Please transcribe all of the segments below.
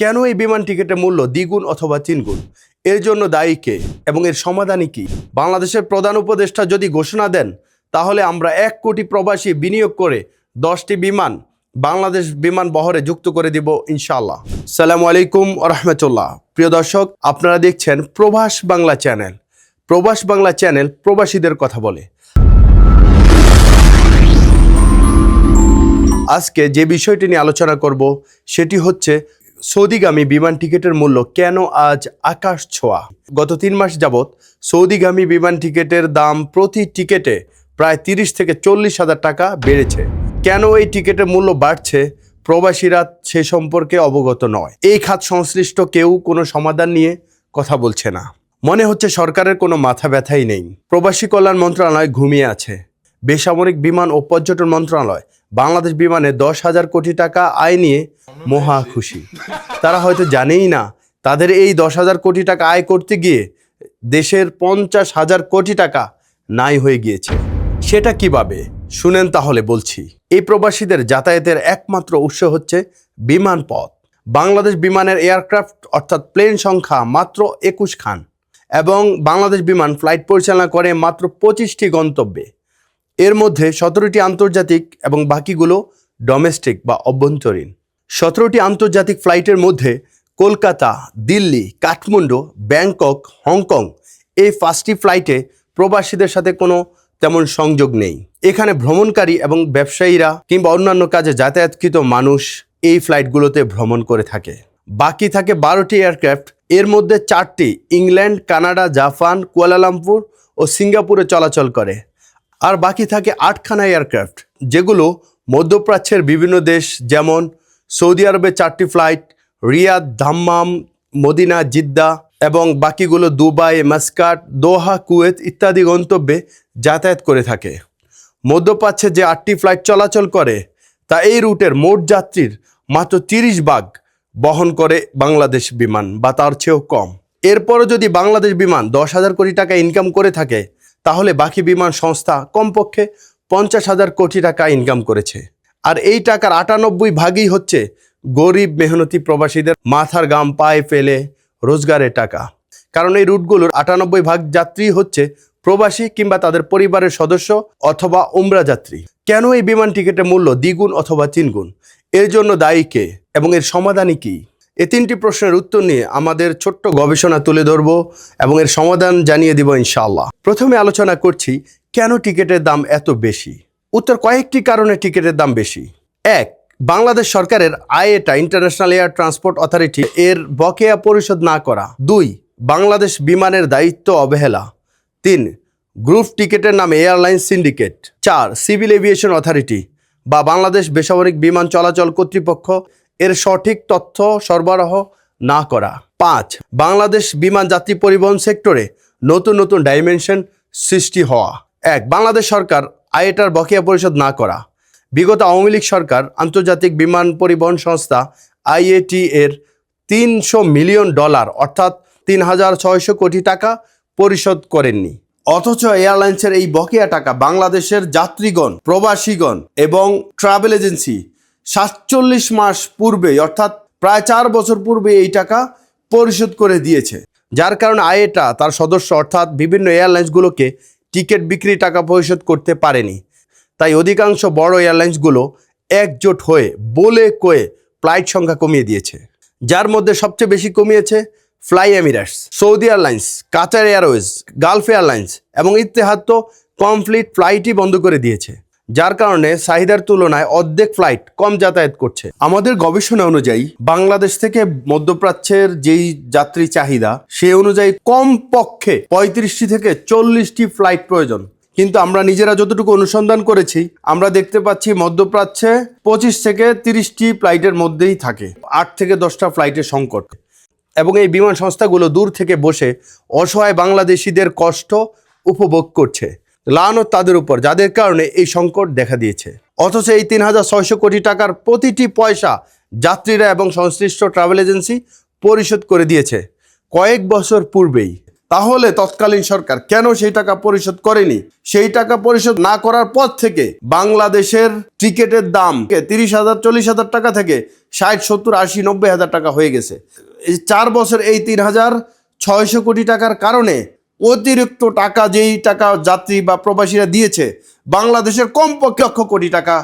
কেন এই বিমান টিকিটের মূল্য দ্বিগুণ অথবা তিনগুণ? এর জন্য দায়ী কে? এবং এর সমাধানই কি? বাংলাদেশের প্রধান উপদেষ্টা যদি ঘোষণা দেন, তাহলে আমরা এক কোটি প্রবাসী বিনিয়োগ করে দশটি বিমান বাংলাদেশ বিমান বহরে যুক্ত করে দিব ইনশাল্লাহ সালামু আলাইকুম রহমতুল্লাহ। প্রিয় দর্শক, আপনারা দেখছেন প্রবাস বাংলা চ্যানেল। প্রবাস বাংলা চ্যানেল প্রবাসীদের কথা বলে। আজকে যে বিষয়টি নিয়ে আলোচনা করব, সেটি হচ্ছে সৌদিগামী বিমান টিকিটের মূল্য কেন আজ আকাশ ছোঁয়া? গত তিন মাস যাবৎ সৌদিগামী বিমান টিকিটের দাম প্রতি টিকিটে প্রায় তিরিশ থেকে চল্লিশ হাজার টাকা বেড়েছে। কেন এই টিকিটের মূল্য বাড়ছে? প্রবাসীরা সে সম্পর্কে অবগত নয়। এই খাত সংশ্লিষ্ট কেউ কোনো সমাধান নিয়ে কথা বলছে না। মনে হচ্ছে সরকারের কোনো মাথা ব্যথাই নেই। প্রবাসী কল্যাণ মন্ত্রণালয় ঘুমিয়ে আছে। বেসামরিক বিমান ও পর্যটন মন্ত্রণালয় বাংলাদেশ বিমানে দশ হাজার কোটি টাকা আয় নিয়ে মহা খুশি। তারা হয়তো জানেই না, তাদের এই দশ হাজার কোটি টাকা আয় করতে গিয়ে দেশের পঞ্চাশ হাজার কোটি টাকা নাই হয়ে গিয়েছে। সেটা কীভাবে? শুনেন তাহলে বলছি। এই প্রবাসীদের যাতায়াতের একমাত্র উৎস হচ্ছে বিমান পথ। বাংলাদেশ বিমানের এয়ারক্রাফট অর্থাৎ প্লেন সংখ্যা মাত্র একুশ খান এবং বাংলাদেশ বিমান ফ্লাইট পরিচালনা করে মাত্র পঁচিশটি গন্তব্যে। এর মধ্যে সতেরোটি আন্তর্জাতিক এবং বাকিগুলো ডোমেস্টিক বা অভ্যন্তরীণ। সতেরোটি আন্তর্জাতিক ফ্লাইটের মধ্যে Kolkata, Delhi, Kathmandu, Bangkok, Hong Kong এই পাঁচটি ফ্লাইটে প্রবাসীদের সাথে কোনো তেমন সংযোগ নেই। এখানে ভ্রমণকারী এবং ব্যবসায়ীরা কিংবা অন্যান্য কাজে যাতায়াতকৃত মানুষ এই ফ্লাইটগুলোতে ভ্রমণ করে থাকে। বাকি থাকে বারোটি এয়ারক্রাফট এর মধ্যে চারটি England Canada Japan Kuala Lumpur ও সিঙ্গাপুরে চলাচল করে। আর বাকি থাকে আটখানা এয়ারক্রাফট, যেগুলো মধ্যপ্রাচ্যের বিভিন্ন দেশ, যেমন সৌদি আরবের চারটি flight, Riyadh Dammam Medina, Jeddah এবং বাকিগুলো দুবাই, মাস্কাট, দোহা, কুয়েত ইত্যাদি গন্তব্যে যাতায়াত করে থাকে। মধ্যপ্রাচ্যে যে আটটি ফ্লাইট চলাচল করে, তা এই রুটের মোট যাত্রীর মাত্র তিরিশ ভাগ বহন করে বাংলাদেশ বিমান, বা তার চেয়েও কম। এরপরও যদি বাংলাদেশ বিমান দশ হাজার কোটি টাকা ইনকাম করে থাকে তাহলে বাকি বিমান সংস্থা কমপক্ষে পঞ্চাশ হাজার কোটি টাকা ইনকাম করেছে। আর এই টাকার আটানব্বই ভাগই হচ্ছে গরিব মেহনতি প্রবাসীদের মাথার গাম পায়ে ফেলে রোজগারের টাকা। কারণ এই রুটগুলোর আটানব্বই ভাগ যাত্রী হচ্ছে প্রবাসী কিংবা তাদের পরিবারের সদস্য অথবা উমরা যাত্রী। কেন এই বিমান টিকিটের মূল্য দ্বিগুণ অথবা তিনগুণ? এর জন্য দায়ী কে এবং এর সমাধানই কী? এই তিনটি প্রশ্নের উত্তর নিয়ে আমাদের ছোট্ট গবেষণা তুলে ধরব এবং এর সমাধান জানিয়ে দিব ইনশাআল্লাহ। প্রথমে আলোচনা করছি, কেন টিকিটের দাম এত বেশি? উত্তর কয়েকটি কারণে টিকিটের দাম বেশি। এক, বাংলাদেশ সরকারের IATA international air transport authority এর বকেয়া পরিশোধ না করা। দুই, বাংলাদেশ বিমানের দায়িত্ব অবহেলা। তিন, গ্রুপ টিকিটের নামে এয়ারলাইন সিন্ডিকেট। চার, সিভিল এভিয়েশন অথরিটি বা বাংলাদেশ বেসামরিক বিমান চলাচল কর্তৃপক্ষ এর সঠিক তথ্য সরবরাহ না করা। পাঁচ, বাংলাদেশ বিমান যাত্রী পরিবহন সেক্টরে নতুন নতুন ডাইমেনশন সৃষ্টি হওয়া। এক, বাংলাদেশ সরকার আয়েটার বকেয়া পরিশোধ না করা। বিগত আওয়ামী লীগ সরকার আন্তর্জাতিক বিমান পরিবহন সংস্থা আইএটি এর তিনশো মিলিয়ন ডলার অর্থাৎ তিন হাজার ছয়শো কোটি টাকা পরিশোধ করেননি। অথচ এয়ারলাইন্সের এই বকেয়া টাকা বাংলাদেশের যাত্রীগণ, প্রবাসীগণ এবং ট্রাভেল এজেন্সি সাতচল্লিশ মাস পূর্বে অর্থাৎ প্রায় চার বছর পূর্বে এই টাকা পরিশোধ করে দিয়েছে। যার কারণে আয়েটা, তার সদস্য, অর্থাৎ বিভিন্ন এয়ারলাইন্সগুলোকে টিকিট বিক্রি টাকা পরিশোধ করতে পারেনি। তাই অধিকাংশ বড় এয়ারলাইন্সগুলো একজোট হয়ে, বলে কয়ে ফ্লাইট সংখ্যা কমিয়ে দিয়েছে। যার মধ্যে সবচেয়ে বেশি কমিয়েছে fly Emirates, Saudi airlines, Qatar airways, Gulf airlines এবং ইতিহাদ তো কমপ্লিট ফ্লাইটই বন্ধ করে দিয়েছে। যার কারণে চাহিদার তুলনায় অর্ধেক ফ্লাইট কম যাতায়াত করছে। আমাদের গবেষণা অনুযায়ী, বাংলাদেশ থেকে মধ্যপ্রাচ্যের যেই যাত্রী চাহিদা, সে অনুযায়ী কম পক্ষে পঁয়ত্রিশটি থেকে চল্লিশটি ফ্লাইট প্রয়োজন। কিন্তু আমরা নিজেরা যতটুকু অনুসন্ধান করেছি, আমরা দেখতে পাচ্ছি মধ্যপ্রাচ্যে পঁচিশ থেকে তিরিশটি ফ্লাইটের মধ্যেই থাকে, আট থেকে দশটা ফ্লাইটের সংকট। এবং এই বিমান সংস্থাগুলো দূর থেকে বসে অসহায় বাংলাদেশিদের কষ্ট উপভোগ করছে। লানত তাদের উপর, যাদের কারণে এই সংকট দেখা দিয়েছে। অথচ এই তিন হাজার ছয়শো কোটি টাকার প্রতিটি পয়সা যাত্রীরা এবং সংশ্লিষ্ট ট্রাভেল এজেন্সি পরিশোধ করে দিয়েছে। কয়েক বছর পূর্বেই। তাহলে তৎকালীন সরকার কেন সেই টাকা পরিশোধ করেনি? সেই টাকা পরিশোধ না করার পর থেকে বাংলাদেশের টিকেটের দাম তিরিশ হাজার, চল্লিশ হাজার টাকা থেকে ষাট, সত্তর, আশি, নব্বই হাজার টাকা হয়ে গেছে। চার বছর এই তিন হাজার ছয়শো কোটি টাকার কারণে অতিরিক্ত টাকা যেই টাকা যাত্রী বা প্রবাসীরা দিয়েছে, বাংলাদেশের কমপক্ষে লক্ষ কোটি টাকা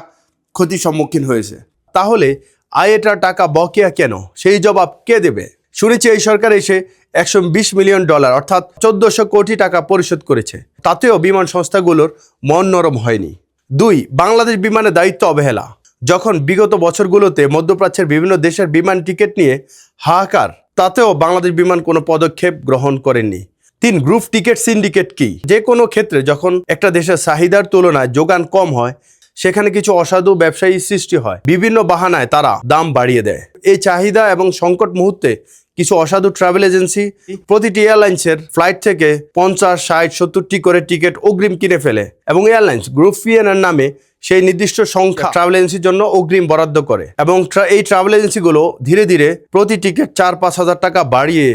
ক্ষতির সম্মুখীন হয়েছে। তাহলে আয়েটার টাকা বকেয়া কেন? সেই জবাব কে দেবে? শুনেছি এই সরকার এসে একশো বিশ মিলিয়ন ডলার অর্থাৎ চোদ্দশো কোটি টাকা পরিশোধ করেছে। তাতেও বিমান সংস্থাগুলোর মন নরম হয়নি। দুই, বাংলাদেশ বিমানের দায়িত্ব অবহেলা। যখন বিগত বছরগুলোতে মধ্যপ্রাচ্যের বিভিন্ন দেশের বিমান টিকিট নিয়ে হাহাকার, তাতেও বাংলাদেশ বিমান কোনো পদক্ষেপ গ্রহণ করেননি। তিন গ্রুপ টিকিট সিন্ডিকেট কি? যে কোনো ক্ষেত্রে যখন একটা দেশের চাহিদার তুলনায় যোগান কম হয়, সেখানে কিছু অসাধু ব্যবসায়ী সৃষ্টি হয়। বিভিন্ন বাহানায় তারা দাম বাড়িয়ে দেয়। এই চাহিদা এবং সংকট মুহূর্তে কিছু অসাধু ট্রাভেল এজেন্সি প্রতিটি এয়ারলাইন্সের ফ্লাইট থেকে পঞ্চাশ, ষাট, সত্তরটি করে টিকিট অগ্রিম কিনে ফেলে এবং এয়ারলাইন্স গ্রুপ ফিএনের নামে সেই নির্দিষ্ট সংখ্যা ট্রাভেল এজেন্সির জন্য অগ্রিম বরাদ্দ করে এবং এই ট্রাভেল এজেন্সিগুলো ধীরে ধীরে প্রতি টিকিট চার পাঁচ হাজার টাকা বাড়িয়ে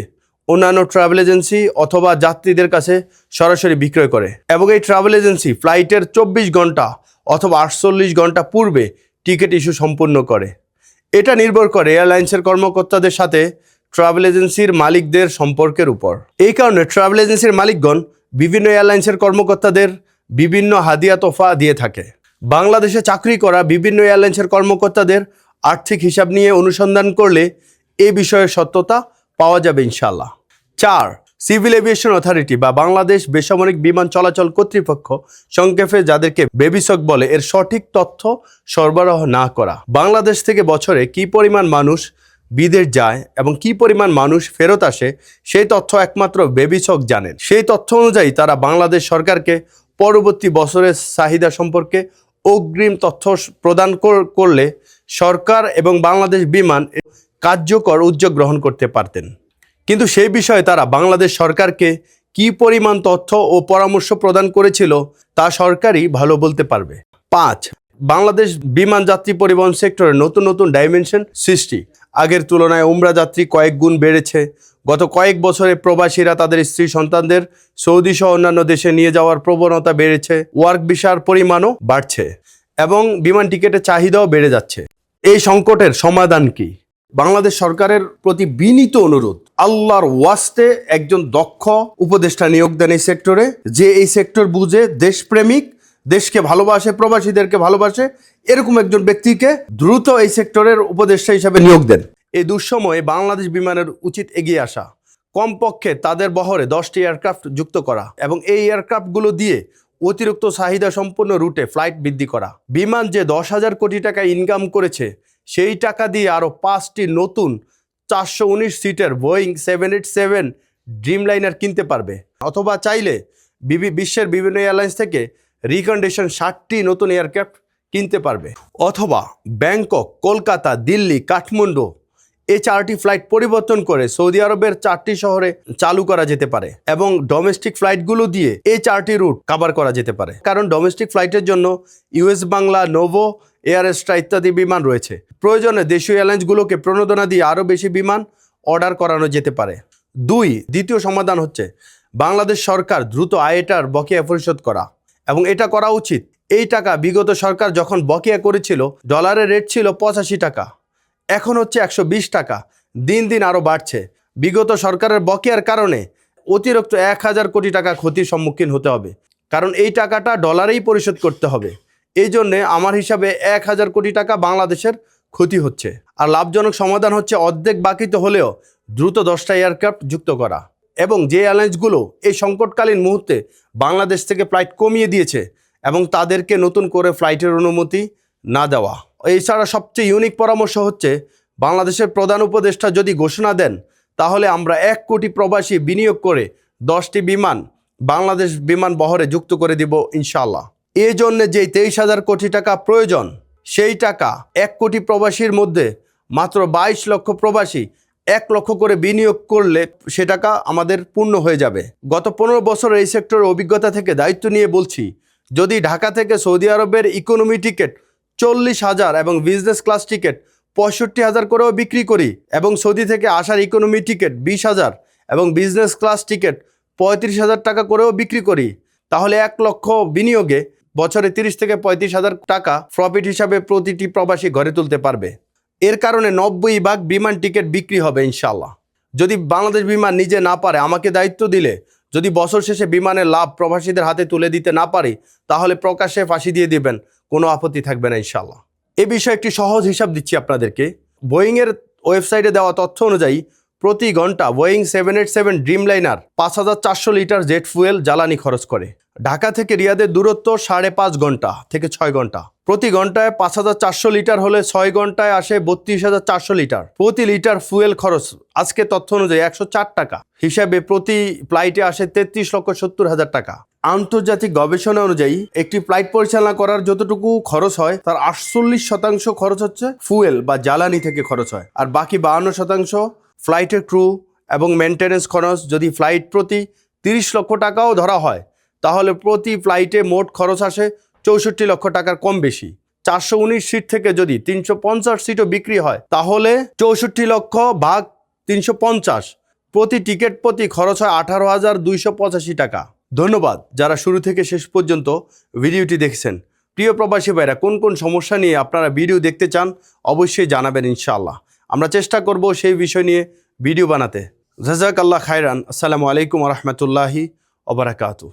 অন্যান্য ট্রাভেল এজেন্সি অথবা যাত্রীদের কাছে সরাসরি বিক্রয় করে। এবং এই ট্রাভেল এজেন্সি ফ্লাইটের চব্বিশ ঘণ্টা অথবা আটচল্লিশ ঘণ্টা পূর্বে টিকিট ইস্যু সম্পূর্ণ করে। এটা নির্ভর করে এয়ারলাইন্সের কর্মকর্তাদের সাথে ট্রাভেল এজেন্সির মালিকদের সম্পর্কের উপর। এই কারণে ট্রাভেল এজেন্সির মালিকগণ বিভিন্ন এয়ারলাইন্সের কর্মকর্তাদের বিভিন্ন হাদিয়া তোফা দিয়ে থাকে। বাংলাদেশে চাকরি করা বিভিন্ন এয়ারলাইন্সের কর্মকর্তাদের আর্থিক হিসাব নিয়ে অনুসন্ধান করলে এ বিষয়ের সত্যতা পাওয়া যাবে ইনশাল্লাহ চার, সিভিল এভিয়েশন অথরিটি বা বাংলাদেশ বেসামরিক বিমান চলাচল কর্তৃপক্ষ সংক্ষেপে যাদেরকে বেবিসক বলে এর সঠিক তথ্য সরবরাহ না করা। বাংলাদেশ থেকে বছরে কি পরিমাণ মানুষ বিদেশ যায় এবং কি পরিমাণ মানুষ ফেরত আসে, সেই তথ্য একমাত্র বেবিসক জানেন। সেই তথ্য অনুযায়ী তারা বাংলাদেশ সরকারকে পরবর্তী বছরের চাহিদা সম্পর্কে অগ্রিম তথ্য প্রদান কর- করলে সরকার এবং বাংলাদেশ বিমান কার্যকর উদ্যোগ গ্রহণ করতে পারতেন। কিন্তু সেই বিষয়ে তারা বাংলাদেশ সরকারকে কি পরিমাণ তথ্য ও পরামর্শ প্রদান করেছিল তা সরকারই ভালো বলতে পারবে। পাঁচ, বাংলাদেশ বিমান যাত্রী পরিবহন সেক্টরে নতুন নতুন ডাইমেনশন সৃষ্টি। আগের তুলনায় উমরা যাত্রী কয়েক গুণ বেড়েছে। গত কয়েক বছরে প্রবাসীরা তাদের স্ত্রী সন্তানদের সৌদি সহ অন্যান্য দেশে নিয়ে যাওয়ার প্রবণতা বেড়েছে। ওয়ার্ক ভিসার পরিমাণও বাড়ছে এবং বিমান টিকিটের চাহিদাও বেড়ে যাচ্ছে। এই সংকটের সমাধান কি? বাংলাদেশ সরকারের প্রতি বিনীত অনুরোধ, আল্লাহর ওয়াস্তে একজন দক্ষ উপদেষ্টা নিয়োগ দেন এই সেক্টরে। যে এই সেক্টর বুঝে দেশপ্রেমিক, দেশকে ভালোবাসে, প্রবাসীদেরকে ভালোবাসে, এরকম একজন ব্যক্তিকে দ্রুত এই সেক্টরের উপদেষ্টা হিসাবে নিয়োগ দেন। এই দুঃসময়ে বাংলাদেশ বিমানের উচিত এগিয়ে আসা, কমপক্ষে তাদের বহরে দশটি এয়ারক্রাফট যুক্ত করা এবং এই এয়ারক্রাফটগুলো দিয়ে অতিরিক্ত চাহিদা সম্পন্ন রুটে ফ্লাইট বৃদ্ধি করা। বিমান যে দশ হাজার কোটি টাকা ইনকাম করেছে সেই টাকা দিয়ে আরও পাঁচটি নতুন চারশো উনিশ সিটের Boeing seven eight seven Dreamliner কিনতে পারবে। অথবা চাইলে বিশ্বের বিভিন্ন এয়ারলাইন্স থেকে রিকন্ডিশন ষাটটি নতুন এয়ারক্রাফট কিনতে পারবে। অথবা ব্যাংকক, কলকাতা, দিল্লি, কাঠমান্ডু এই চারটি ফ্লাইট পরিবর্তন করে সৌদি আরবের চারটি শহরে চালু করা যেতে পারে এবং ডোমেস্টিক ফ্লাইটগুলো দিয়ে এই চারটি রুট কভার করা যেতে পারে। কারণ ডোমেস্টিক ফ্লাইটের জন্য US Bangla novo air Astra ইত্যাদি বিমান রয়েছে। প্রয়োজনে দেশীয় এয়ারলাইন্সগুলোকে প্রণোদনা দিয়ে আরও বেশি বিমান অর্ডার করানো যেতে পারে। দুই, দ্বিতীয় সমাধান হচ্ছে বাংলাদেশ সরকার দ্রুত আয়েটার বকেয়া পরিশোধ করা। এবং এটা করা উচিত। এই টাকা বিগত সরকার যখন বকেয়া করেছিল, ডলারের রেট ছিল পঁচাশি টাকা। এখন হচ্ছে একশো বিশ টাকা। দিন দিন আরও বাড়ছে। বিগত সরকারের বকেয়ার কারণে অতিরিক্ত এক হাজার কোটি টাকা ক্ষতির সম্মুখীন হতে হবে। কারণ এই টাকাটা ডলারেই পরিশোধ করতে হবে। এই জন্যে আমার হিসাবে এক হাজার কোটি টাকা বাংলাদেশের ক্ষতি হচ্ছে। আর লাভজনক সমাধান হচ্ছে অর্ধেক বাকিতে হলেও দ্রুত দশটা এয়ারক্রাফট যুক্ত করা। এবং যে এয়ারলাইন্সগুলো এই সংকটকালীন মুহূর্তে বাংলাদেশ থেকে ফ্লাইট কমিয়ে দিয়েছে এবং তাদেরকে নতুন করে ফ্লাইটের অনুমতি না দেওয়া। এছাড়া সবচেয়ে ইউনিক পরামর্শ হচ্ছে, বাংলাদেশের প্রধান উপদেষ্টা যদি ঘোষণা দেন, তাহলে আমরা এক কোটি প্রবাসী বিনিয়োগ করে দশটি বিমান বাংলাদেশ বিমান বহরে যুক্ত করে দিব ইনশাল্লাহ এই জন্য যেই তেইশ হাজার কোটি টাকা প্রয়োজন, সেই টাকা এক কোটি প্রবাসীর মধ্যে মাত্র বাইশ লক্ষ প্রবাসী এক লক্ষ করে বিনিয়োগ করলে সে টাকা আমাদের পূর্ণ হয়ে যাবে। গত পনেরো বছর এই সেক্টরের অভিজ্ঞতা থেকে দায়িত্ব নিয়ে বলছি, যদি ঢাকা থেকে সৌদি আরবের ইকোনমি টিকিট চল্লিশ হাজার এবং বিজনেস ক্লাস টিকিট পঁয়ষট্টি হাজার করেও বিক্রি করি এবং সৌদি থেকে আসার ইকোনমি টিকিট বিশ হাজার এবং বিজনেস ক্লাস টিকিট পঁয়ত্রিশ হাজার টাকা করেও বিক্রি করি, তাহলে এক লক্ষ বিনিয়োগে বছরে তিরিশ থেকে পঁয়ত্রিশ হাজার টাকা প্রফিট হিসাবে প্রতিটি প্রবাসী ঘরে তুলতে পারবে। এর কারণে নব্বই ভাগ বিমান টিকিট বিক্রি হবে ইনশাল্লাহ যদি বাংলাদেশ বিমান নিজে না পারে, আমাকে দায়িত্ব দিলে, যদি বছর শেষে বিমানের লাভ প্রবাসীদের হাতে তুলে দিতে না পারি, তাহলে প্রকাশ্যে ফাঁসি দিয়ে দিবেন, কোনো আপত্তি থাকবে না ইনশাল্লাহ এ বিষয়ে একটি সহজ হিসাব দিচ্ছি আপনাদেরকে। বোয়িংয়ের ওয়েবসাইটে দেওয়া তথ্য অনুযায়ী, প্রতি ঘণ্টা Boeing seven eight seven Dreamliner পাঁচ হাজার চারশো লিটার জেট ফুয়েল জ্বালানি খরচ করে। ঢাকা থেকে রিয়াদের দূরত্ব সাড়ে পাঁচ ঘণ্টা থেকে ছয় ঘণ্টা। প্রতি ঘন্টায় পাঁচ হাজার চারশো লিটার হলে ছয় ঘন্টায় আসে বত্রিশ হাজার চারশো লিটার। প্রতি লিটার ফুয়েল খরচ আজকে তথ্য অনুযায়ী একশো চার টাকা। হিসাবে প্রতি ফ্লাইটে আসে তেত্রিশ লক্ষ সত্তর হাজার টাকা। আন্তর্জাতিক গবেষণা অনুযায়ী একটি ফ্লাইট পরিচালনা করার যতটুকু খরচ হয়, তার আটচল্লিশ শতাংশ খরচ হচ্ছে ফুয়েল বা জ্বালানি থেকে খরচ হয়। আর বাকি বাহান্ন শতাংশ ফ্লাইটের ক্রু এবং মেনটেনেন্স খরচ যদি ফ্লাইট প্রতি তিরিশ লক্ষ টাকাও ধরা হয় তাহলে প্রতি ফ্লাইটে মোট খরচ আসে চৌষট্টি লক্ষ টাকার কম বেশি। চারশো উনিশ সিট থেকে যদি তিনশো পঞ্চাশ সিটও বিক্রি হয়, তাহলে চৌষট্টি লক্ষ ভাগ তিনশো পঞ্চাশ। প্রতি টিকিট প্রতি খরচ হয় আঠারো হাজার দুইশো পঁচাশি টাকা। ধন্যবাদ যারা শুরু থেকে শেষ পর্যন্ত ভিডিওটি দেখছেন। প্রিয় প্রবাসী ভাইরা, কোন কোন সমস্যা নিয়ে আপনারা ভিডিও দেখতে চান, অবশ্যই জানাবেন ইনশাআল্লাহ। আমরা চেষ্টা করব সেই বিষয় নিয়ে ভিডিও বানাতে। জাজাক আল্লাহ খায়রান। আসসালামু আলাইকুম রহমতুল্লাহি ওবরাকাতু